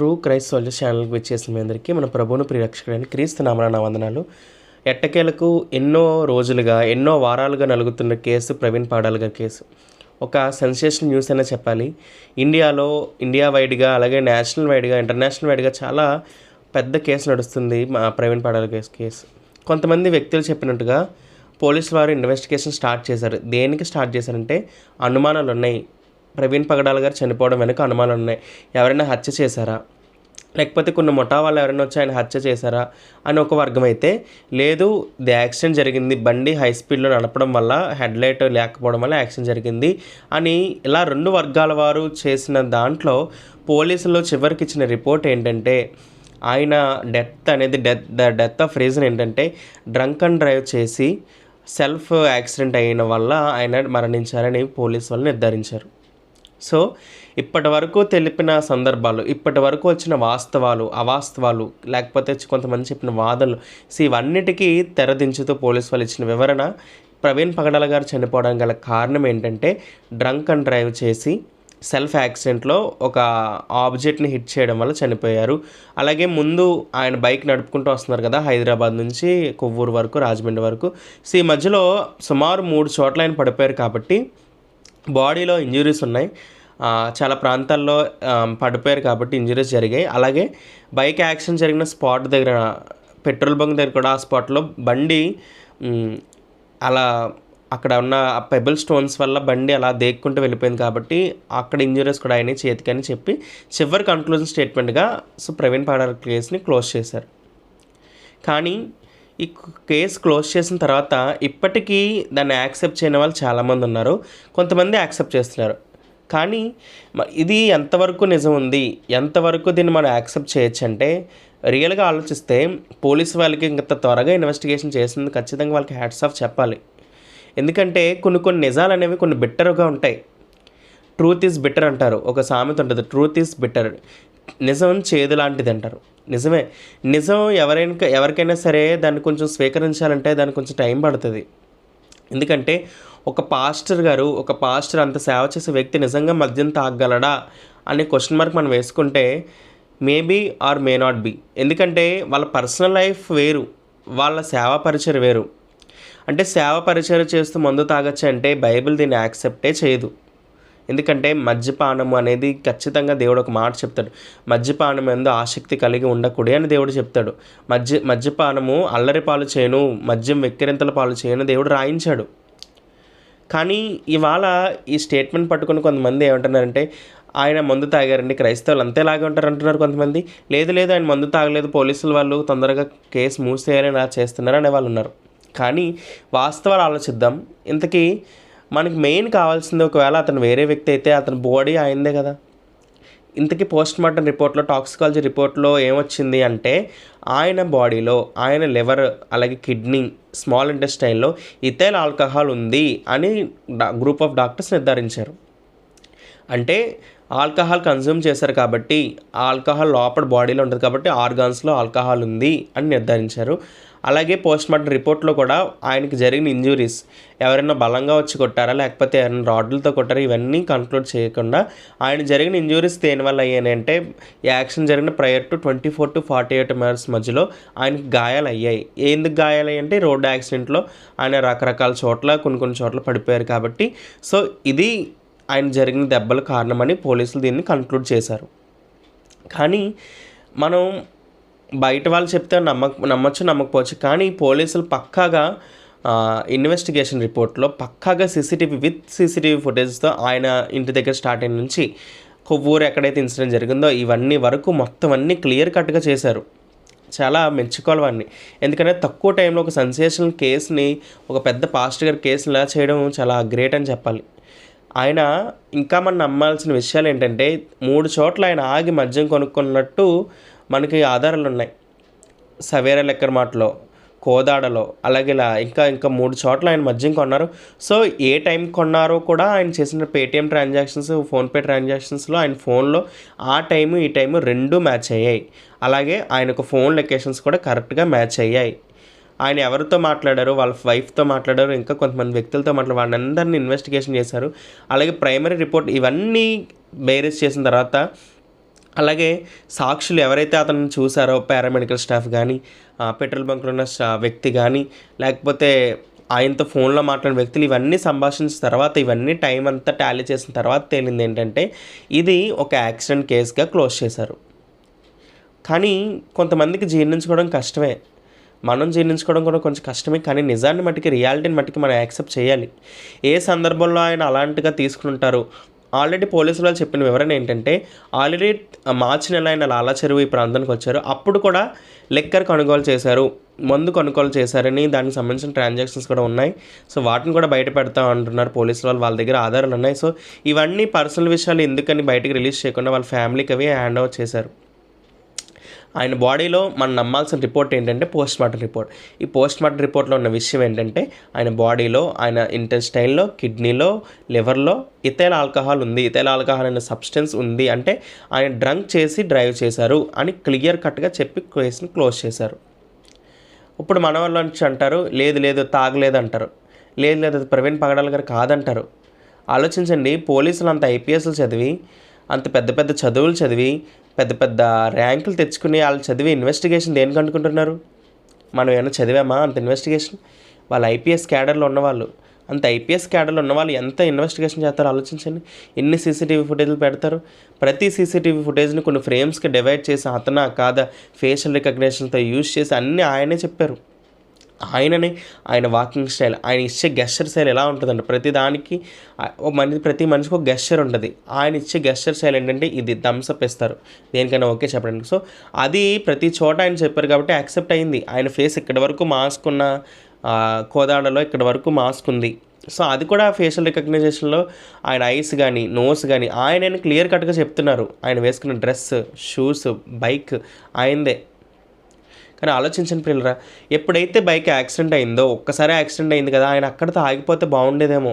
True క్రైస్ soldier ఛానల్కి వచ్చేసిన మీ అందరికీ మన ప్రభువును ప్రియరక్షకుడని క్రీస్తు నామన నా వందనాలు. ఎట్టకేలకు ఎన్నో రోజులుగా ఎన్నో వారాలుగా నలుగుతున్న కేసు ప్రవీణ్ పాడాల్ గారి కేసు. ఒక సెన్సేషన్ న్యూస్ అయినా చెప్పాలి. ఇండియాలో ఇండియా వైడ్గా అలాగే నేషనల్ వైడ్గా ఇంటర్నేషనల్ వైడ్గా చాలా పెద్ద కేసు నడుస్తుంది మా ప్రవీణ్ పాడాల్ కేసు కేసు. కొంతమంది వ్యక్తులు చెప్పినట్టుగా పోలీసు వారు ఇన్వెస్టిగేషన్ స్టార్ట్ చేశారు. దేనికి స్టార్ట్ చేశారంటే అనుమానాలు ఉన్నాయి ప్రవీణ్ పగడాల్ గారు చనిపోవడం వెనుక అనుమానాలు ఉన్నాయి ఎవరైనా హత్య చేశారా? లేకపోతే కొన్ని ముఠా వాళ్ళు ఎవరైనా వచ్చి ఆయన హత్య చేశారా? అని ఒక వర్గం అయితే లేదు ది యాక్సిడెంట్ జరిగింది. బండి హై స్పీడ్లో నడపడం వల్ల హెడ్ లైట్ లేకపోవడం వల్ల యాక్సిడెంట్ జరిగింది అని ఇలా రెండు వర్గాల వారు చేసిన దాంట్లో పోలీసులు చివరికి ఇచ్చిన రిపోర్ట్ ఏంటంటే ఆయన డెత్ అనేది death the death of reason ఏంటంటే డ్రంక్ అండ్ డ్రైవ్ చేసి సెల్ఫ్ యాక్సిడెంట్ అయిన వల్ల ఆయన మరణించారని పోలీసు వాళ్ళు నిర్ధారించారు. సో ఇప్పటి వరకు తెలిపిన సందర్భాలు ఇప్పటి వరకు వచ్చిన వాస్తవాలు అవాస్తవాలు లేకపోతే కొంతమంది చెప్పిన వాదనలు సో ఇవన్నిటికీ తెరదించుతూ పోలీసు వాళ్ళు ఇచ్చిన వివరణ ప్రవీణ్ పగడాల గారు చనిపోవడానికి గల కారణం ఏంటంటే డ్రంక్ అండ్ డ్రైవ్ చేసి సెల్ఫ్ యాక్సిడెంట్లో ఒక ఆబ్జెక్ట్ని హిట్ చేయడం వల్ల చనిపోయారు. అలాగే ముందు ఆయన బైక్ నడుపుకుంటూ వస్తున్నారు కదా హైదరాబాద్ నుంచి కొవ్వూరు వరకు రాజమండ్రి వరకు. సో ఈ మధ్యలో సుమారు మూడు చోట్ల ఆయన పడిపోయారు కాబట్టి బాడీలో ఇంజురీస్ ఉన్నాయి. చాలా ప్రాంతాల్లో పడిపోయారు కాబట్టి ఇంజురీస్ జరిగాయి. అలాగే బైక్ యాక్సిడెంట్ జరిగిన స్పాట్ దగ్గర పెట్రోల్ బంక్ దగ్గర కూడా ఆ స్పాట్లో బండి అలా అక్కడ ఉన్న పెబుల్ స్టోన్స్ వల్ల బండి అలా దేక్కుంటూ వెళ్ళిపోయింది కాబట్టి అక్కడ ఇంజురీస్ కూడా అయినాయి చేతికని చెప్పి చివరి కన్క్లూజన్ స్టేట్మెంట్గా సో ప్రవీణ్ పాడార్ కేసుని క్లోజ్ చేశారు. కానీ ఈ కేసు క్లోజ్ చేసిన తర్వాత ఇప్పటికీ దాన్ని యాక్సెప్ట్ చేయని వాళ్ళు చాలామంది ఉన్నారు. కొంతమంది యాక్సెప్ట్ చేస్తున్నారు. కానీ ఇది ఎంతవరకు నిజం ఉంది? ఎంతవరకు దీన్ని మనం యాక్సెప్ట్ చేయొచ్చు అంటే రియల్గా ఆలోచిస్తే పోలీసు వాళ్ళకి ఇంత త్వరగా ఇన్వెస్టిగేషన్ చేసింది ఖచ్చితంగా వాళ్ళకి హ్యాట్స్ ఆఫ్ చెప్పాలి. ఎందుకంటే కొన్ని కొన్ని నిజాలు అనేవి కొన్ని బెటర్గా ఉంటాయి. ట్రూత్ ఈజ్ బెటర్ అంటారు. ఒక సామెత ఉంటుంది. ట్రూత్ ఈజ్ బెటర్ నిజం చేదు లాంటిది అంటారు. నిజమే. నిజం ఎవరైనా ఎవరికైనా సరే దాన్ని కొంచెం స్వీకరించాలంటే దానికి కొంచెం టైం పడుతుంది. ఎందుకంటే ఒక పాస్టర్ గారు ఒక పాస్టర్ అంత సేవ చేసే వ్యక్తి నిజంగా మద్యం తాగలడా అనే క్వశ్చన్ మార్క్ మనం వేసుకుంటే maybe or may not be. ఎందుకంటే వాళ్ళ పర్సనల్ లైఫ్ వేరు వాళ్ళ సేవా పరిచయం వేరు. అంటే సేవ పరిచయం చేస్తూ మందు తాగొచ్చు అంటే బైబిల్ దీన్ని యాక్సెప్టే చేయదు. ఎందుకంటే మద్యపానం అనేది ఖచ్చితంగా దేవుడు ఒక మాట చెప్తాడు. మద్యపానం ఎందు ఆసక్తి కలిగి ఉండకూడదు అని దేవుడు చెప్తాడు. మద్య మద్యపానము అల్లరి పాలు చేయను మద్యం వెక్కిరింతల పాలు చేయను దేవుడు రాయించాడు. కానీ ఇవాళ ఈ స్టేట్మెంట్ పట్టుకుని కొంతమంది ఏమంటున్నారంటే ఆయన మందు తాగారండి క్రైస్తవులు అంతేలాగే ఉంటారు అంటున్నారు కొంతమంది. లేదు లేదు ఆయన మందు తాగలేదు పోలీసులు వాళ్ళు తొందరగా కేసు మూసేయాలని అలా చేస్తున్నారు అనే వాళ్ళు ఉన్నారు. కానీ వాస్తవాలు ఆలోచిద్దాం. ఇంతకీ మనకి మెయిన్ కావాల్సింది ఒకవేళ అతను వేరే వ్యక్తి అయితే అతని బాడీ అయిందే కదా. ఇంతకీ పోస్ట్ మార్టం రిపోర్ట్లో టాక్సికాలజీ రిపోర్ట్లో ఏమొచ్చింది అంటే ఆయన బాడీలో ఆయన లివర్ అలాగే కిడ్నీ స్మాల్ ఇంటెస్టైన్లో ఇథైల్ ఆల్కహాల్ ఉంది అని గ్రూప్ ఆఫ్ డాక్టర్స్ నిర్ధారించారు. అంటే ఆల్కహాల్ కన్జ్యూమ్ చేశారు కాబట్టి ఆల్కహాల్ లోపల బాడీలో ఉంటుంది కాబట్టి ఆర్గాన్స్లో ఆల్కహాల్ ఉంది అని నిర్ధారించారు. అలాగే పోస్ట్ మార్టం రిపోర్ట్లో కూడా ఆయనకి జరిగిన ఇంజురీస్ ఎవరైనా బలంగా వచ్చి కొట్టారా లేకపోతే ఎవరైనా రాడ్లతో కొట్టారా ఇవన్నీ కన్క్లూడ్ చేయకుండా ఆయన జరిగిన ఇంజురీస్ దేనివల్ల అయ్యాయి అంటే యాక్షన్ జరిగిన prior to twenty four to forty eight minutes మధ్యలో ఆయనకి గాయాలు అయ్యాయి. ఎందుకు గాయాలు అంటే రోడ్డు యాక్సిడెంట్లో ఆయన రకరకాల చోట్ల కొన్ని కొన్ని చోట్ల పడిపోయారు కాబట్టి. సో ఇది ఆయన జరిగిన దెబ్బలు కారణమని పోలీసులు దీన్ని కన్క్లూడ్ చేశారు. కానీ మనం బయట వాళ్ళు చెప్తే నమ్మక నమ్మచ్చు నమ్మకపోవచ్చు. కానీ పోలీసులు పక్కాగా ఇన్వెస్టిగేషన్ రిపోర్ట్లో పక్కాగా సీసీటీవీ విత్ సీసీటీవీ ఫుటేజ్తో ఆయన ఇంటి దగ్గర స్టార్ట్ అయిన నుంచి కొవ్వూరు ఎక్కడైతే ఇన్సిడెంట్ జరిగిందో ఇవన్నీ వరకు మొత్తం అన్నీ క్లియర్ కట్గా చేశారు. చాలా మెచ్చుకోవాలి వాడిని. ఎందుకంటే తక్కువ టైంలో ఒక సెన్సేషనల్ కేసుని ఒక పెద్ద పాస్టర్ గారి కేసుని ఇలా చేయడం చాలా గ్రేట్ అని చెప్పాలి. ఆయన ఇంకా మనం నమ్మాల్సిన విషయాలు ఏంటంటే మూడు చోట్ల ఆయన ఆగి మద్యం కొనుక్కున్నట్టు మనకి ఆధారాలు ఉన్నాయి. సవేరా లెక్కర్ మాటలో కోదాడలో అలాగే ఇలా ఇంకా ఇంకా మూడు చోట్ల ఆయన మద్యం కొన్నారు. సో ఏ టైం కొన్నారో కూడా ఆయన చేసిన పేటిఎం ట్రాన్సాక్షన్స్ ఫోన్పే ట్రాన్సాక్షన్స్లో ఆయన ఫోన్లో ఆ టైము ఈ టైము రెండు మ్యాచ్ అయ్యాయి. అలాగే ఆయనకు ఫోన్ లొకేషన్స్ కూడా కరెక్ట్గా మ్యాచ్ అయ్యాయి. ఆయన ఎవరితో మాట్లాడారు వాళ్ళ వైఫ్తో మాట్లాడారు ఇంకా కొంతమంది వ్యక్తులతో మాట్లాడారు వాళ్ళందరినీ ఇన్వెస్టిగేషన్ చేశారు. అలాగే ప్రైమరీ రిపోర్ట్ ఇవన్నీ బేరీస్ చేసిన తర్వాత అలాగే సాక్షులు ఎవరైతే అతను చూసారో పారామెడికల్ స్టాఫ్ కానీ పెట్రోల్ బంక్లో ఉన్న వ్యక్తి కానీ లేకపోతే ఆయనతో ఫోన్లో మాట్లాడిన వ్యక్తులు ఇవన్నీ సంభాషించిన తర్వాత ఇవన్నీ టైం అంతా టాలీ చేసిన తర్వాత తేలింది ఏంటంటే ఇది ఒక యాక్సిడెంట్ కేసుగా క్లోజ్ చేశారు. కానీ కొంతమందికి జీర్ణించుకోవడం కష్టమే. మనం జీర్ణించుకోవడం కూడా కొంచెం కష్టమే కానీ నిజాన్ని మట్టికి రియాలిటీని మట్టికి మనం యాక్సెప్ట్ చేయాలి. ఏ సందర్భంలో ఆయన అలాంటిగా తీసుకుని ఉంటారు ఆల్రెడీ పోలీసులు వాళ్ళు చెప్పిన వివరణ ఏంటంటే ఆల్రెడీ మార్చి నెల ఆయన లాలా చెరువు ఈ ప్రాంతానికి వచ్చారు. అప్పుడు కూడా లెక్కర్ కొనుగోలు చేశారు మందు కొనుగోలు చేశారని దానికి సంబంధించిన ట్రాన్సాక్షన్స్ కూడా ఉన్నాయి. సో వాటిని కూడా బయట పెడతా అంటున్నారు పోలీసులు వాళ్ళు వాళ్ళ దగ్గర ఆధారాలు ఉన్నాయి. సో ఇవన్నీ పర్సనల్ విషయాలు ఎందుకని బయటకు రిలీజ్ చేయకుండా వాళ్ళ ఫ్యామిలీకి అవి హ్యాండ్ ఓవర్ చేశారు. ఆయన బాడీలో మనం నమ్మాల్సిన రిపోర్ట్ ఏంటంటే పోస్ట్ మార్టం రిపోర్ట్. ఈ పోస్ట్ మార్టం రిపోర్ట్లో ఉన్న విషయం ఏంటంటే ఆయన బాడీలో ఆయన ఇంటెస్టైన్లో కిడ్నీలో లివర్లో ఇథైల్ ఆల్కహాల్ ఉంది. ఇథైల్ ఆల్కహాల్ అనే సబ్స్టెన్స్ ఉంది అంటే ఆయన డ్రంక్ చేసి డ్రైవ్ చేశారు అని క్లియర్ కట్గా చెప్పి కేసును క్లోజ్ చేశారు. ఇప్పుడు మన వాళ్ళ నుంచి అంటారు లేదు లేదు తాగలేదు అంటారు. లేదు లేదు ప్రవీణ్ పగడాల గారు కాదంటారు. ఆలోచించండి పోలీసులు అంత ఐపీఎస్లు చదివి అంత పెద్ద పెద్ద చదువులు చదివి పెద్ద పెద్ద ర్యాంకులు తెచ్చుకుని వాళ్ళు చదివి ఇన్వెస్టిగేషన్ దేనికి అనుకుంటున్నారు? మనం ఏమైనా చదివామా అంత ఇన్వెస్టిగేషన్ వాళ్ళు ఐపీఎస్ క్యాడర్లో ఉన్నవాళ్ళు. అంత ఐపీఎస్ క్యాడర్లో ఉన్న వాళ్ళు ఎంత ఇన్వెస్టిగేషన్ చేస్తారో ఆలోచించండి. ఎన్ని సీసీటీవీ ఫుటేజ్లు పెడతారు? ప్రతి సీసీటీవీ ఫుటేజ్ని కొన్ని ఫ్రేమ్స్కి డివైడ్ చేసి అతనా కాదా ఫేషియల్ రికగ్నేషన్తో యూజ్ చేసి అన్నీ ఆయనే చెప్పారు. ఆయననే ఆయన వాకింగ్ స్టైల్ ఆయన ఇచ్చే గెస్చర్ స్టైల్ ఎలా ఉంటుందంటే ప్రతి దానికి మనిషి ప్రతి మనిషికి ఒక గెస్చర్ ఉంటుంది. ఆయన ఇచ్చే గెస్చర్ స్టైల్ ఏంటంటే ఇది థమ్స్అప్ ఇస్తారు దేనికైనా ఓకే చెప్పడానికి. సో అది ప్రతి చోట ఆయన చెప్పారు కాబట్టి యాక్సెప్ట్ అయింది. ఆయన ఫేస్ ఇక్కడి వరకు మాస్క్ ఉన్న కోదాడలో ఇక్కడ వరకు మాస్క్ ఉంది. సో అది కూడా ఫేషియల్ రికగ్నైజేషన్లో ఆయన ఐస్ కానీ నోస్ కానీ ఆయన క్లియర్ కట్గా చెప్తున్నారు. ఆయన వేసుకున్న డ్రెస్ షూస్ బైక్ ఆయనదే. కానీ ఆలోచించండి పిల్లరా ఎప్పుడైతే బైక్ యాక్సిడెంట్ అయిందో ఒక్కసారి యాక్సిడెంట్ అయింది కదా ఆయన అక్కడితో ఆగిపోతే బాగుండేదేమో.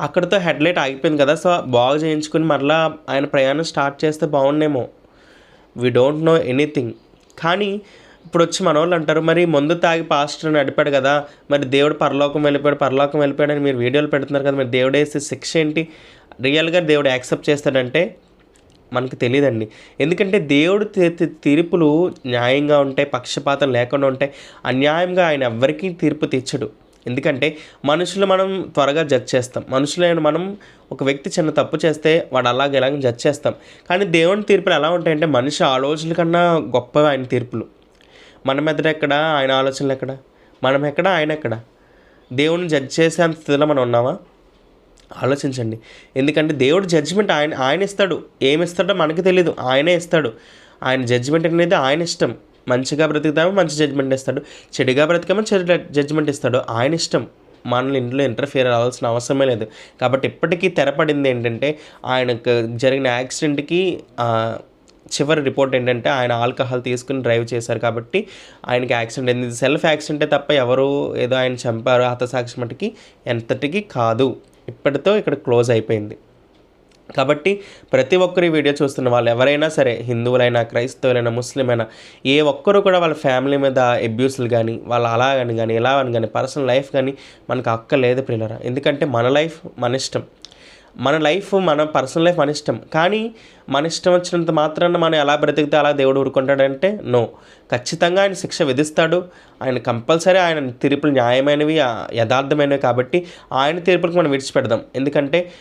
అక్కడితో హెడ్లైట్ ఆగిపోయింది కదా సో బాగు చేయించుకుని మరలా ఆయన ప్రయాణం స్టార్ట్ చేస్తే బాగుండేమో. వీ డోంట్ నో ఎనీథింగ్ కానీ ఇప్పుడు వచ్చి మన వాళ్ళు అంటారు మరి ముందు తాగి పాస్టర్ నడిపాడు కదా మరి దేవుడు పరలోకం వెళ్ళిపోయాడు పరలోకం వెళ్ళిపోయాడు అని మీరు వీడియోలు పెడుతున్నారు కదా మరి దేవుడు వేసే శిక్ష ఏంటి? రియల్గా దేవుడు యాక్సెప్ట్ చేస్తాడంటే మనకు తెలియదండి ఎందుకంటే దేవుడు తీ- తీర్పులు న్యాయంగా ఉంటాయి పక్షపాతం లేకుండా ఉంటాయి. అన్యాయంగా ఆయన ఎవ్వరికీ తీర్పు తెచ్చడు ఎందుకంటే మనుషులు మనం త్వరగా జడ్జ్ చేస్తాం. మనుషులైన మనం ఒక వ్యక్తి చిన్న తప్పు చేస్తే వాడు అలాగే ఇలాగ జడ్జ్ చేస్తాం. కానీ దేవుని తీర్పులు ఎలా ఉంటాయంటే మనిషి ఆలోచనల కన్నా గొప్పవి ఆయన తీర్పులు. మన మెదడు ఎక్కడ? ఆయన ఆలోచనలు ఎక్కడ? మనం ఎక్కడ? ఆయన ఎక్కడ? దేవుని జడ్జ్ చేసే అంత స్థితిలో మనం ఉన్నామా? ఆలోచించండి. ఎందుకంటే దేవుడు జడ్జిమెంట్ ఆయన ఆయన ఇస్తాడు. ఏమి ఇస్తాడో మనకు తెలియదు ఆయనే ఇస్తాడు. ఆయన జడ్జిమెంట్ అనేది ఆయన ఇష్టం. మంచిగా బ్రతుకుతామో మంచి జడ్జిమెంట్ ఇస్తాడు. చెడుగా బ్రతికామో చెడు జడ్జిమెంట్ ఇస్తాడు. ఆయన ఇష్టం. మనల్ని ఇంట్లో ఇంటర్ఫియర్ అవ్వాల్సిన అవసరమే లేదు. కాబట్టి ఇప్పటికీ తెరపడింది ఏంటంటే ఆయనకు జరిగిన యాక్సిడెంట్కి చివరి రిపోర్ట్ ఏంటంటే ఆయన ఆల్కహాల్ తీసుకుని డ్రైవ్ చేశారు కాబట్టి ఆయనకి యాక్సిడెంట్ అయింది. సెల్ఫ్ యాక్సిడెంటే తప్ప ఎవరు ఏదో ఆయన చంపారు. హతసాక్షి మటుకి ఎంతటికి కాదు. ఇప్పటితో ఇక్కడ క్లోజ్ అయిపోయింది. కాబట్టి ప్రతి ఒక్కరు ఈ వీడియో చూస్తున్న వాళ్ళు ఎవరైనా సరే హిందువులైనా క్రైస్తవులైనా ముస్లిమైనా ఏ ఒక్కరు కూడా వాళ్ళ ఫ్యామిలీ మీద అబ్యూస్లు కానీ వాళ్ళ అలా అని కానీ ఇలా అని కానీ పర్సనల్ లైఫ్ కానీ మనకు అక్క లేదు ప్రియులరా. ఎందుకంటే మన లైఫ్ మన ఇష్టం. మన లైఫ్ మన పర్సనల్ లైఫ్ మన ఇష్టం. కానీ మన ఇష్టం వచ్చినంత మాత్రాన మనం ఎలా బ్రతికితే అలా దేవుడు ఊరుకుంటాడంటే నో. ఖచ్చితంగా ఆయన శిక్ష విధిస్తాడు. ఆయన కంపల్సరీ ఆయన తీర్పులు న్యాయమైనవి యథార్థమైనవి కాబట్టి ఆయన తీర్పులకు మనం విడిచిపెడదాం. ఎందుకంటే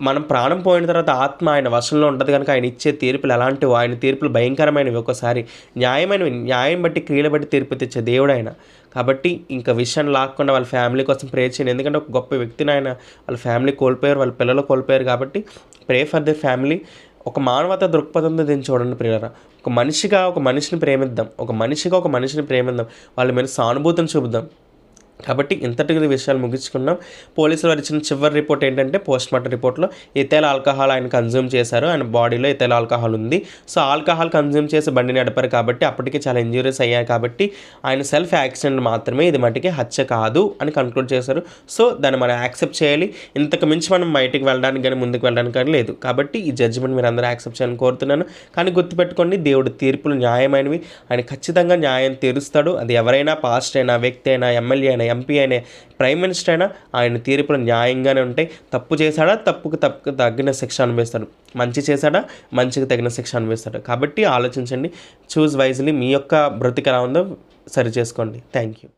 మనం ప్రాణం పోయిన తర్వాత ఆత్మ ఆయన వశంలో ఉంటుంది కనుక ఆయన ఇచ్చే తీర్పులు ఎలాంటివో ఆయన తీర్పులు భయంకరమైనవి. ఒకసారి న్యాయమైనవి న్యాయం బట్టి క్రియలు బట్టి తీర్పు తెచ్చే దేవుడు ఆయన. కాబట్టి ఇంకా విషయాన్ని లాక్కుండా వాళ్ళ ఫ్యామిలీ కోసం ప్రే చేయండి. ఎందుకంటే ఒక గొప్ప వ్యక్తిని ఆయన వాళ్ళ ఫ్యామిలీ కోల్పోయారు వాళ్ళ పిల్లలు కోల్పోయారు కాబట్టి ప్రే ఫర్ ది ఫ్యామిలీ ఒక మానవత దృక్పథంతో దీన్ని చూడండి ప్రియరా ఒక మనిషిగా ఒక మనిషిని ప్రేమిద్దాం. ఒక మనిషిగా ఒక మనిషిని ప్రేమిద్దాం. వాళ్ళ మీద సానుభూతిని చూపుదాం. కాబట్టి ఇంతటి విషయాలు ముగించుకున్నాం. పోలీసులు వారు ఇచ్చిన చివరి రిపోర్ట్ ఏంటంటే పోస్ట్ మార్టం రిపోర్ట్లో ఇథైల్ ఆల్కహాల్ ఆయన కన్జ్యూమ్ చేశారు. ఆయన బాడీలో ఇథైల్ ఆల్కహాల్ ఉంది. సో ఆల్కహాల్ కన్జ్యూమ్ చేసి బండి నడిపారు కాబట్టి అప్పటికే చాలా ఇంజూరీస్ అయ్యాయి కాబట్టి ఆయన సెల్ఫ్ యాక్సిడెంట్ మాత్రమే ఇది మటుకి హత్య కాదు అని కన్క్లూడ్ చేశారు. సో దాన్ని మనం యాక్సెప్ట్ చేయాలి. ఇంతకు మించి మనం బయటికి వెళ్ళడానికి కానీ ముందుకు వెళ్ళడానికి కానీ లేదు. కాబట్టి ఈ జడ్జిమెంట్ మీరు అందరూ యాక్సెప్ట్ చేయాలని కోరుతున్నాను. కానీ గుర్తుపెట్టుకోండి దేవుడి తీర్పులు న్యాయమైనవి. ఆయన ఖచ్చితంగా న్యాయం తీరుస్తాడు. అది ఎవరైనా పాస్ట్ అయినా వ్యక్తి అయినా ఎమ్మెల్యే అయినా ఎంపీ అయినా ప్రైమ్ మినిస్టర్ అయినా ఆయన తీర్పులు న్యాయంగానే ఉంటాయి. తప్పు చేశాడా? తప్పుకు తప్పుకు తగిన శిక్ష అనుభవిస్తాడు. మంచి చేశాడా? మంచికి తగిన శిక్ష అనుభవిస్తాడు. కాబట్టి ఆలోచించండి. చూస్ వైజ్లీ మీ యొక్క బ్రతికి ఎలా ఉందో సరి చేసుకోండి. Thank you